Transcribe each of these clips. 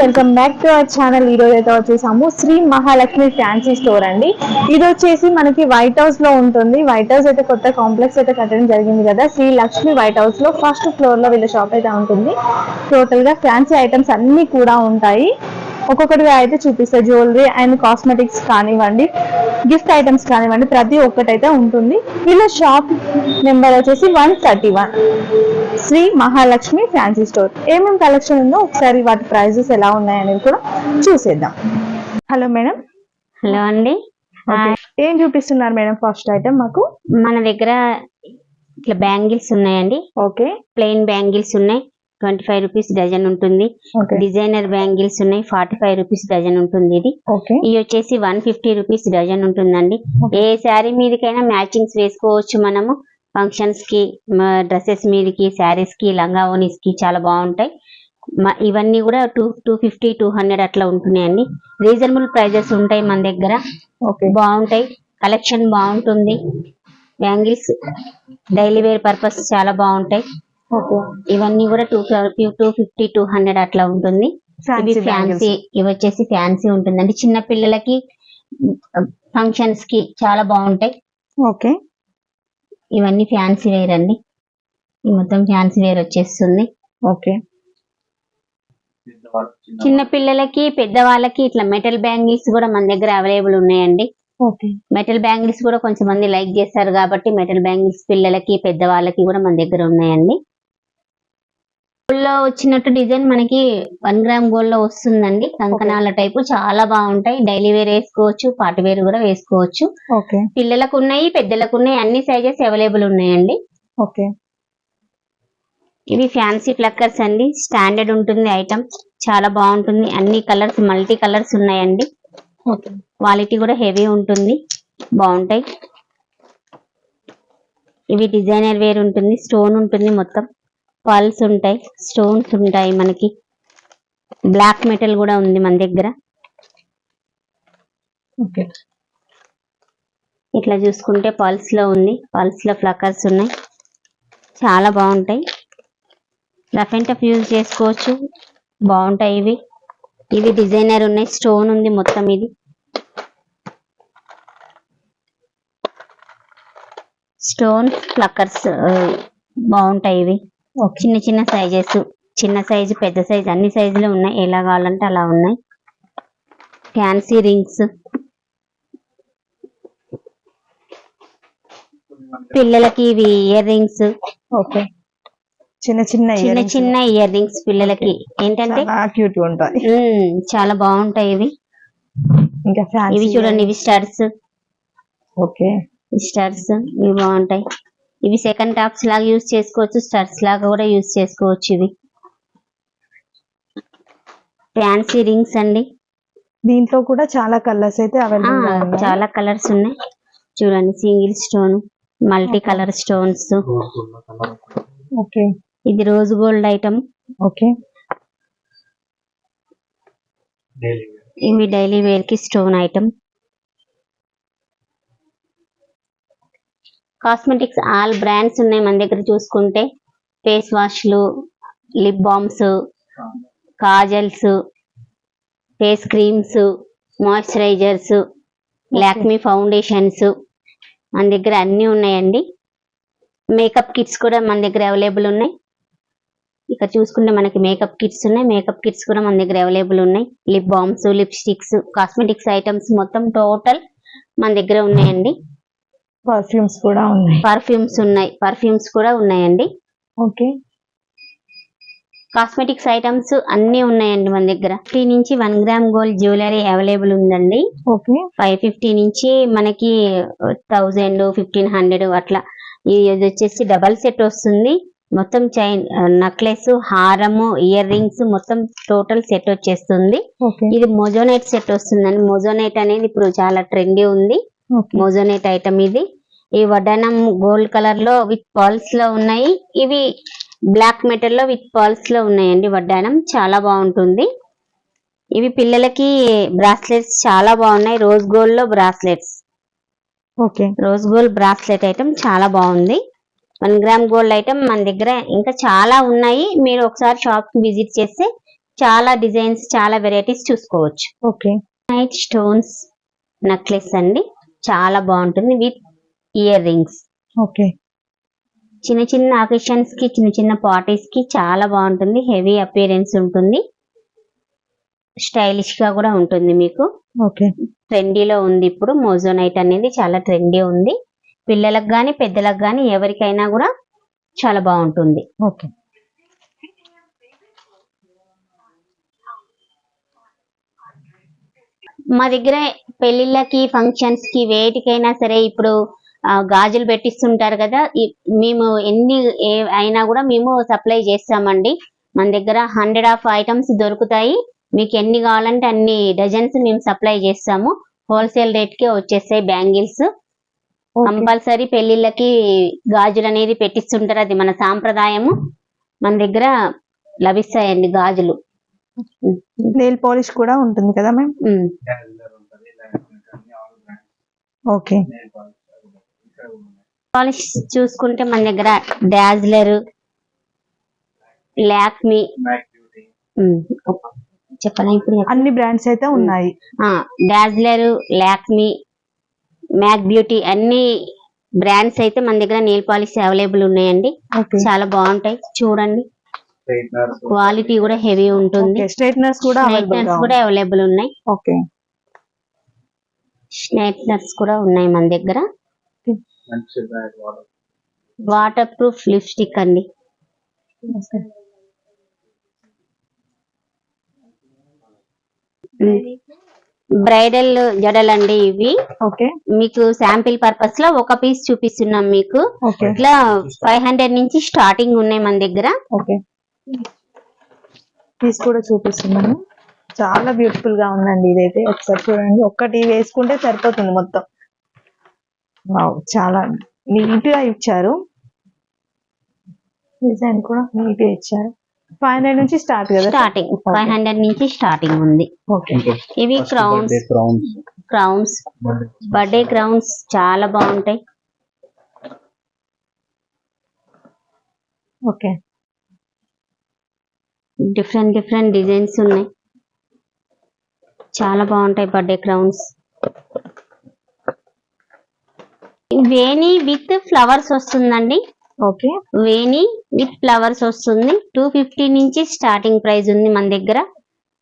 Welcome back to our channel. ఈ రోజు అయితే వచ్చేసాము శ్రీ మహాలక్ష్మి ఫ్యాన్సీ స్టోర్ అండి. ఇది వచ్చేసి మనకి వైట్ హౌస్లో ఉంటుంది. వైట్ హౌస్ అయితే కొత్త కాంప్లెక్స్ అయితే కట్టడం జరిగింది కదా. శ్రీ లక్ష్మి వైట్ హౌస్లో ఫస్ట్ ఫ్లోర్లో వీళ్ళ షాప్ అయితే ఉంటుంది. టోటల్గా ఫ్యాన్సీ ఐటమ్స్ అన్ని కూడా ఉంటాయి. ఒక్కొక్కటిగా అయితే చూపిస్తాయి జ్యువెలరీ అండ్ కాస్మెటిక్స్ కానివ్వండి గిఫ్ట్ ఐటమ్స్ కానివ్వండి ప్రతి ఒక్కటైతే ఉంటుంది. వీళ్ళ షాప్ నెంబర్ వచ్చేసి one thirty one. Sri Mahalakshmi fancy store. ఏమేమి కలెక్షన్ ఉందో ఒకసారి వాటి ప్రైజెస్ ఎలా ఉన్నాయనేది కూడా చూసేద్దాం. Hello madam. హలో అండి. ఏం చూపిస్తున్నారు మేడం ఫస్ట్ ఐటమ్ మాకు? మన దగ్గర ఇట్లా బ్యాంగిల్స్ ఉన్నాయండి. ఓకే. ప్లెయిన్ బ్యాంగిల్స్ ఉన్నాయి. ట్వంటీ ఫైవ్ రూపీస్ డజన్ ఉంటుంది. డిజైనర్ బ్యాంగిల్స్ ఉన్నాయి ఫార్టీ ఫైవ్ రూపీస్ డజన్ ఉంటుంది ఇది. ఇవి వచ్చేసి వన్ ఫిఫ్టీ రూపీస్ డజన్ ఉంటుందండి. ఏ శారీ మీదకైనా మ్యాచింగ్స్ వేసుకోవచ్చు మనము. ఫంక్షన్స్కి డ్రెస్సెస్ మీదకి శారీస్కి లంగా ఓనీస్కి చాలా బాగుంటాయి. ఇవన్నీ కూడా two two fifty two hundred అట్లా ఉంటున్నాయండి. రీజనబుల్ ప్రైజెస్ ఉంటాయి మన దగ్గర. బాగుంటాయి. కలెక్షన్ బాగుంటుంది. బ్యాంగిల్స్ డైలీ వేర్ పర్పస్ చాలా బాగుంటాయి. ఇవన్నీ కూడా two two fifty two hundred అట్లా ఉంటుంది. ఇవి ఫ్యాన్సీ ఇవి వచ్చేసి ఫ్యాన్సీ ఉంటుందండి. చిన్న పిల్లలకి ఫంక్షన్స్కి చాలా బాగుంటాయి. ఓకే. ఇవన్నీ ఫ్యాన్సీ వేర్ అండి. ఈ మొత్తం ఫ్యాన్సీ వేర్ వచ్చేస్తుంది. ఓకే. చిన్న పిల్లలకి పెద్దవాళ్ళకి ఇట్లా మెటల్ బ్యాంగిల్స్ కూడా మన దగ్గర అవైలబుల్ ఉన్నాయండి. మెటల్ బ్యాంగిల్స్ కూడా కొంచెం మంది లైక్ చేస్తారు కాబట్టి మెటల్ బ్యాంగిల్స్ పిల్లలకి పెద్దవాళ్ళకి కూడా మన దగ్గర ఉన్నాయండి. లో వచ్చినట్టు డిజైన్ మనకి వన్ గ్రామ్ గోల్డ్లో వస్తుందండి. కంకణాల టైపు చాలా బాగుంటాయి. డైలీ వేర్ వేసుకోవచ్చు పార్టీ వేర్ కూడా వేసుకోవచ్చు. ఓకే. పిల్లలకు ఉన్నాయి పెద్దలకు ఉన్నాయి అన్ని సైజెస్ అవైలబుల్ ఉన్నాయండి. ఓకే. ఇవి ఫ్యాన్సీ ప్లక్కర్స్ అండి. స్టాండర్డ్ ఉంటుంది ఐటమ్. చాలా బాగుంటుంది. అన్ని కలర్స్ మల్టీ కలర్స్ ఉన్నాయండి. క్వాలిటీ కూడా హెవీ ఉంటుంది. బాగుంటాయి. ఇవి డిజైనర్ వేర్ ఉంటుంది. స్టోన్ ఉంటుంది మొత్తం. పల్స్ ఉంటాయి స్టోన్స్ ఉంటాయి మనకి. బ్లాక్ మెటల్ కూడా ఉంది మన దగ్గర. ఓకే. ఇట్లా చూసుకుంటే పల్స్లో ఉంది పల్స్లో ఫ్లకర్స్ ఉన్నాయి. చాలా బాగుంటాయి. రఫ్ అండ్ టఫ్ యూజ్ చేసుకోవచ్చు. బాగుంటాయి ఇవి. ఇవి డిజైనర్ ఉన్నాయి స్టోన్ ఉంది మొత్తం ఇది. స్టోన్ ఫ్లకర్స్ బాగుంటాయి ఇవి. చిన్న చిన్న సైజెస్ చిన్న సైజు పెద్ద సైజు అన్ని సైజులు ఉన్నాయి. ఎలా కావాలంటే అలా ఉన్నాయి. ఫ్యాన్సీ రింగ్స్ పిల్లలకి ఇవి ఇయర్ రింగ్స్ ఓకే. చిన్న చిన్న చిన్న. చిన్న ఇయర్ రింగ్స్ పిల్లలకి. ఏంటంటే? చాలా క్యూట్గా ఉంటాయి. ఉమ్, చాలా బాగుంటాయి ఇవి. ఇంకా ఇవి చూడండి ఇవి స్టడ్స్ ఓకే. స్టడ్స్ ఇవి బాగుంటాయి. ఇవి సెకండ్ టాప్స్ లాగా యూజ్ చేసుకోవచ్చు స్టడ్స్ లాగా కూడా యూజ్ చేసుకోవచ్చు ఇవి. ఫ్యాన్సీ రింగ్స్ అండి. దీంట్లో కూడా చాలా కలర్స్ అయితే అవైలబుల్ చాలా కలర్స్ ఉన్నాయి. చూడండి single stone multi colour stones okay ఇది రోజ్ గోల్డ్ ఐటమ్ ఓకే ఇవి డైలీ వేర్కి stone item cosmetics all brands ఉన్నాయి మన దగ్గర చూసుకుంటే. Face వాష్లు lip balms kajals face creams moisturisers Lakme foundations మన దగ్గర అన్ని ఉన్నాయండి. మేకప్ కిట్స్ కూడా మన దగ్గర అవైలబుల్ ఉన్నాయి. ఇక్కడ చూసుకుంటే మనకి మేకప్ కిట్స్ ఉన్నాయి. మేకప్ కిట్స్ కూడా మన దగ్గర అవైలబుల్ ఉన్నాయి. Lip balms lipsticks cosmetics items మొత్తం టోటల్ మన దగ్గర ఉన్నాయండి. పర్ఫ్యూమ్స్ కూడా ఉన్నాయి. పర్ఫ్యూమ్స్ ఉన్నాయి. పర్ఫ్యూమ్స్ కూడా ఉన్నాయండి. ఓకే కాస్మెటిక్స్ ఐటమ్స్ అన్ని ఉన్నాయండి మన దగ్గర. ఫిఫ్టీ నుంచి one gram gold jewellery available ఉందండి. ఓకే ఫైవ్ ఫిఫ్టీ నుంచి మనకి థౌజండ్ ఫిఫ్టీన్ హండ్రెడ్ అట్లా. ఇది వచ్చేసి డబల్ సెట్ వస్తుంది. మొత్తం చైన్ నక్లెస్ హారము ఇయర్ రింగ్స్ మొత్తం టోటల్ సెట్ వచ్చేస్తుంది. ఇది మొజోనైట్ సెట్ వస్తుందండి. మొజోనైట్ అనేది ఇప్పుడు చాలా ట్రెండీ ఉంది. మోజోనైట్ ఐటమ్ ఇది. ఈ వడ్డానం గోల్డ్ కలర్లో విత్ పర్ల్స్లో ఉన్నాయి. ఇవి బ్లాక్ మెటల్లో విత్ పర్ల్స్లో ఉన్నాయండి వడ్డానం. చాలా బాగుంటుంది. ఇవి పిల్లలకి బ్రాస్లెట్స్ చాలా బాగున్నాయి. రోజ్ గోల్డ్లో bracelets. Okay. Rose gold bracelet item చాలా బాగుంది. వన్ గ్రామ్ గోల్డ్ ఐటమ్ మన దగ్గర ఇంకా చాలా ఉన్నాయి. మీరు ఒకసారి షాప్కి విజిట్ చేస్తే చాలా డిజైన్స్ చాలా వెరైటీస్ చూసుకోవచ్చు. ఓకే. నైట్ స్టోన్స్ నెక్లెస్ అండి. చాలా బాగుంటుంది విత్ ఇయర్ రింగ్స్. ఓకే. చిన్న చిన్న అకేషన్స్కి చిన్న చిన్న పార్టీస్కి చాలా బాగుంటుంది. హెవీ అపియరెన్స్ ఉంటుంది. స్టైలిష్గా కూడా ఉంటుంది మీకు. ఓకే. ట్రెండీలో ఉంది ఇప్పుడు. మోజోనైట్ అనేది చాలా ట్రెండీ ఉంది. పిల్లలకు గాని పెద్దలకు గాని ఎవరికైనా కూడా చాలా బాగుంటుంది. ఓకే. మా దగ్గర పెళ్ళిళ్ళకి ఫంక్షన్స్కి వేటికైనా సరే ఇప్పుడు గాజులు పెట్టిస్తుంటారు కదా మేము ఎన్ని ఏ- అయినా కూడా మేము సప్లై చేస్తామండి. మన దగ్గర హండ్రెడ్ ఆఫ్ ఐటమ్స్ దొరుకుతాయి. మీకు ఎన్ని కావాలంటే అన్ని డజన్స్ మేము సప్లై చేస్తాము. హోల్సేల్ రేట్ కే వచ్చేస్తాయి బ్యాంగిల్స్. కంపల్సరీ పెళ్ళిళ్ళకి గాజులు అనేది పెట్టిస్తుంటారు. అది మన సాంప్రదాయము. మన దగ్గర లభిస్తాయండి గాజులు. నెయిల్ పాలిష్ కూడా ఉంటుంది కదా మ్యామ్. ఓకే. పాలిష్ చూసుకుంటే మన దగ్గర డాజ్లర్ లాక్మీ చెప్పనా ఇప్పుడు? అన్ని బ్రాండ్స్ అయితే ఉన్నాయి. డాజ్లర్ లాక్మీ మ్యాక్ బ్యూటీ అన్ని బ్రాండ్స్ అయితే మన దగ్గర నెయిల్ పాలిష్ అవైలబుల్ ఉన్నాయండి. ఓకే. చాలా బాగుంటాయి. చూడండి. క్వాలిటీ కూడా హెవీ ఉంటుంది. స్ట్రైట్నర్స్ కూడా కూడా అవైలబుల్ ఉన్నాయి. ఓకే. స్ట్రైట్నర్స్ కూడా ఉన్నాయి మన దగ్గర. వాటర్ ప్రూఫ్ లిప్స్టిక్ అండి. బ్రైడల్ జడలండి ఇవి. ఓకే. మీకు శాంపిల్ పర్పస్లో ఒక పీస్ చూపిస్తున్నాం మీకు. ఇట్లా ఫైవ్ హండ్రెడ్ నుంచి స్టార్టింగ్ ఉన్నాయి మన దగ్గర. ఓకే. పీస్ కూడా చూపిస్తున్నాను. చాలా బ్యూటిఫుల్గా ఉందండి ఇదైతే. ఒకసారి చూడండి. ఒక్కటి వేసుకుంటే సరిపోతుంది మొత్తం. వావ్ చాలా నీట్గా ఇచ్చారు. డిజైన్ కూడా నీట్గా ఇచ్చారు. ఫైవ్ హండ్రెడ్ నుంచి స్టార్ట్ కదా? స్టార్టింగ్ ఫైవ్ హండ్రెడ్ నుంచి స్టార్టింగ్ ఉంది. ఓకే ఇవి క్రౌన్స్ క్రౌన్స్ బర్త్డే క్రౌన్స్ చాలా బాగుంటాయి. ఓకే డిఫరెంట్ డిఫరెంట్ డిజైన్స్ ఉన్నాయి. చాలా బాగుంటాయి బర్త్డే క్రౌన్స్ వేణి విత్ ఫ్లవర్స్ వస్తుందండి. ఓకే వేణి విత్ ఫ్లవర్స్ వస్తుంది. టూ ఫిఫ్టీ నుంచి స్టార్టింగ్ ప్రైస్ ఉంది మన దగ్గర.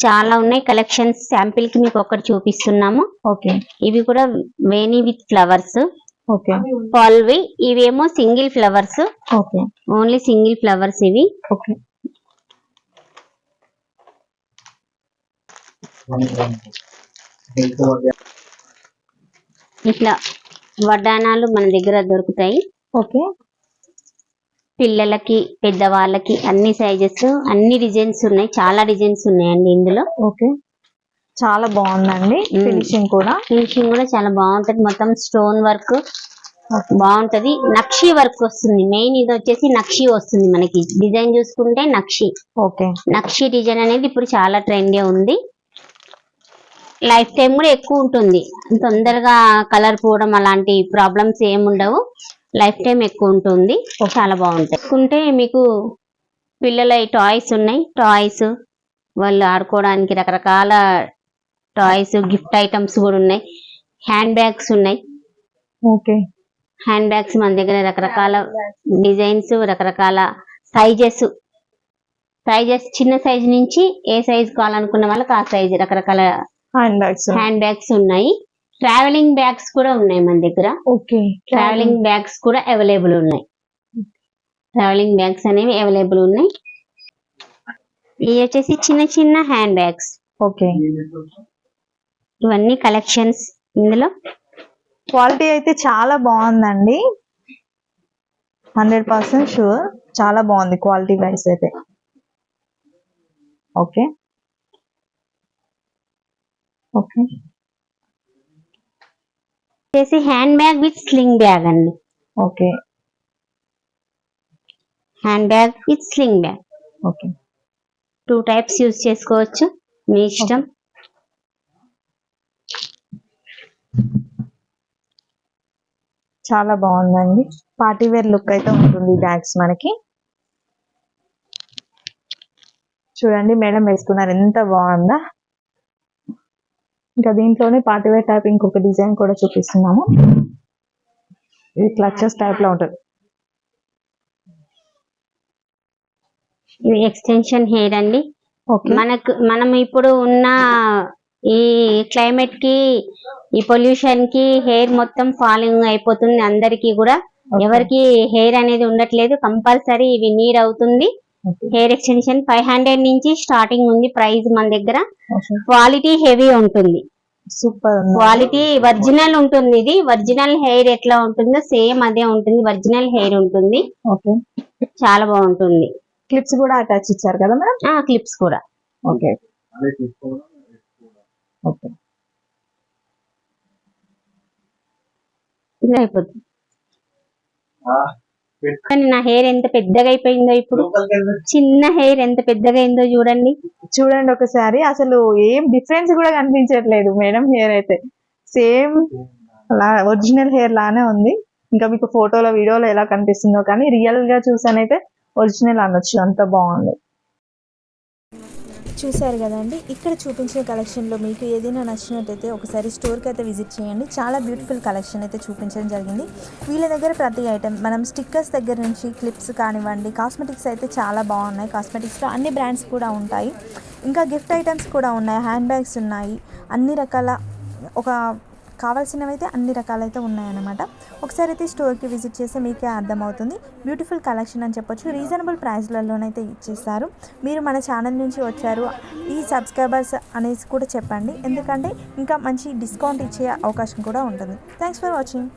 చాలా ఉన్నాయి కలెక్షన్స్ శాంపిల్కి మీకు ఒకటి చూపిస్తున్నాము. ఓకే ఇవి కూడా వేణి విత్ ఫ్లవర్స్ ఓకే పాల్వి ఇవేమో single flowers okay only single flowers ఇవి. ఓకే ఇట్లా వడ్డానాలు మన దగ్గర దొరుకుతాయి. ఓకే. పిల్లలకి పెద్దవాళ్ళకి అన్ని సైజెస్ అన్ని డిజైన్స్ ఉన్నాయి. చాలా డిజైన్స్ ఉన్నాయండి ఇందులో. ఓకే. చాలా బాగుందండి. ఫినిషింగ్ కూడా. ఫినిషింగ్ కూడా చాలా బాగుంటది. మొత్తం స్టోన్ వర్క్ బాగుంటది. నక్షి వర్క్ వస్తుంది. మెయిన్ ఇది వచ్చేసి నక్షి వస్తుంది మనకి. డిజైన్ చూసుకుంటే నక్షి. ఓకే. నక్షి డిజైన్ అనేది ఇప్పుడు చాలా ట్రెండ్ ఉంది. లైఫ్ టైం కూడా ఎక్కువ ఉంటుంది. తొందరగా కలర్ పోవడం అలాంటి ప్రాబ్లమ్స్ ఏమి ఉండవు. లైఫ్ టైం ఎక్కువ ఉంటుంది. చాలా బాగుంటాయి. ఉంటే మీకు పిల్లల టాయ్స్ ఉన్నాయి. టాయ్స్ వాళ్ళు ఆడుకోవడానికి రకరకాల టాయ్స్ గిఫ్ట్ ఐటమ్స్ కూడా ఉన్నాయి. హ్యాండ్ బ్యాగ్స్ ఉన్నాయి. ఓకే. హ్యాండ్ బ్యాగ్స్ మన దగ్గర రకరకాల డిజైన్స్ రకరకాల సైజెస్. సైజెస్ చిన్న సైజ్ నుంచి ఏ సైజ్ కావాలనుకున్న వాళ్ళకి ఆ సైజ్ రకరకాల హ్యాండ్ బ్యాగ్స్ హ్యాండ్ బ్యాగ్స్ ఉన్నాయి. ట్రావెలింగ్ బ్యాగ్స్ కూడా ఉన్నాయి మన దగ్గర. ఓకే ట్రావెలింగ్ బ్యాగ్స్ కూడా అవైలబుల్ ఉన్నాయి. ట్రావెలింగ్ బ్యాగ్స్ అనేవి అవైలబుల్ ఉన్నాయి. ఇవి వచ్చేసి చిన్న చిన్న హ్యాండ్ బ్యాగ్స్ ఓకే ఇవన్నీ కలెక్షన్స్ ఇందులో. క్వాలిటీ అయితే చాలా బాగుందండి. హండ్రెడ్ పర్సెంట్ షూర్ చాలా బాగుంది క్వాలిటీ వైస్ అయితే. Okay okay. వచ్చేసి hand bag with sling bag అండి. Okay. Hand bag with sling bag. Okay. Two types use చేసుకోవచ్చు. మీ ఇష్టం. చాలా బాగుందండి. పార్టీ వేర్ లుక్ అయితే ఉంటుంది బ్యాగ్స్ మనకి. చూడండి మేడం వేసుకున్నారు. ఎంత బాగుందా? ఇంకా దీంట్లోనే పార్టీవేర్ టైప్ ఇంకొక డిజైన్ కూడా చూపిస్తున్నాము. ఇది క్లచెస్ టైప్లో ఉంటుంది. ఇది ఎక్స్టెన్షన్ హెయిర్ అండి. ఓకే. మనకు మనం ఇప్పుడు ఉన్న ఈ క్లైమేట్కి ఈ పొల్యూషన్కి హెయిర్ మొత్తం ఫాలింగ్ అయిపోతుంది అందరికి కూడా. ఎవరికి హెయిర్ అనేది ఉండట్లేదు. కంపల్సరీ ఇవి నీడ్ అవుతుంది. హెయిర్ ఎక్స్టెన్షన్ ఫైవ్ హండ్రెడ్ నుంచి స్టార్టింగ్ ఉంది ప్రైస్ మన దగ్గర. క్వాలిటీ హెవీ ఉంటుంది. సూపర్ క్వాలిటీ ఒరిజినల్ ఉంటుంది ఇది. ఒరిజినల్ హెయిర్ ఎట్లా ఉంటుందో సేమ్ అదే ఉంటుంది. ఒరిజినల్ హెయిర్ ఉంటుంది. ఓకే చాలా బాగుంటుంది. క్లిప్స్ కూడా అటాచ్ ఇచ్చారు కదా మేడం ఆ క్లిప్స్ కూడా. ఓకే ఓకే ఇలా అయిపోతుంది కానీ నా హెయిర్ ఎంత పెద్దగా అయిపోయిందో ఇప్పుడు? చిన్న హెయిర్ ఎంత పెద్దగా అయిందో చూడండి. చూడండి ఒకసారి. అసలు ఏం డిఫరెన్స్ కూడా కనిపించట్లేదు మేడం హెయిర్ అయితే. సేమ్ అలా ఒరిజినల్ హెయిర్ లానే ఉంది. ఇంకా మీకు ఫోటోలో వీడియోలో ఎలా కనిపిస్తుందో కానీ రియల్గా చూసానైతే ఒరిజినల్ అనొచ్చు. అంత బాగుంది. చూశారు కదండి. ఇక్కడ చూపించిన కలెక్షన్లో మీకు ఏదైనా నచ్చినట్టయితే ఒకసారి స్టోర్కి అయితే విజిట్ చేయండి. చాలా బ్యూటిఫుల్ కలెక్షన్ అయితే చూపించడం జరిగింది. వీళ్ళ దగ్గర ప్రతి ఐటెం మనం స్టిక్కర్స్ దగ్గర నుంచి క్లిప్స్ కానివ్వండి కాస్మెటిక్స్ అయితే చాలా బాగున్నాయి. కాస్మెటిక్స్లో అన్ని బ్రాండ్స్ కూడా ఉంటాయి. ఇంకా గిఫ్ట్ ఐటమ్స్ కూడా ఉన్నాయి. హ్యాండ్ బ్యాగ్స్ ఉన్నాయి. అన్ని రకాల ఒక కావాల్సినవి అయితే అన్ని రకాలైతే ఉన్నాయన్నమాట. ఒకసారి అయితే స్టోర్కి విజిట్ చేస్తే మీకే అర్థమవుతుంది. బ్యూటిఫుల్ కలెక్షన్ అని చెప్పొచ్చు. రీజనబుల్ ప్రైస్లలోనైతే ఇచ్చేస్తారు మీరు మన ఛానల్ నుంచి వచ్చారు ఈ సబ్స్క్రైబర్స్ అనేసి కూడా చెప్పండి. ఎందుకంటే ఇంకా మంచి డిస్కౌంట్ ఇచ్చే అవకాశం కూడా ఉంటుంది. Thanks for watching.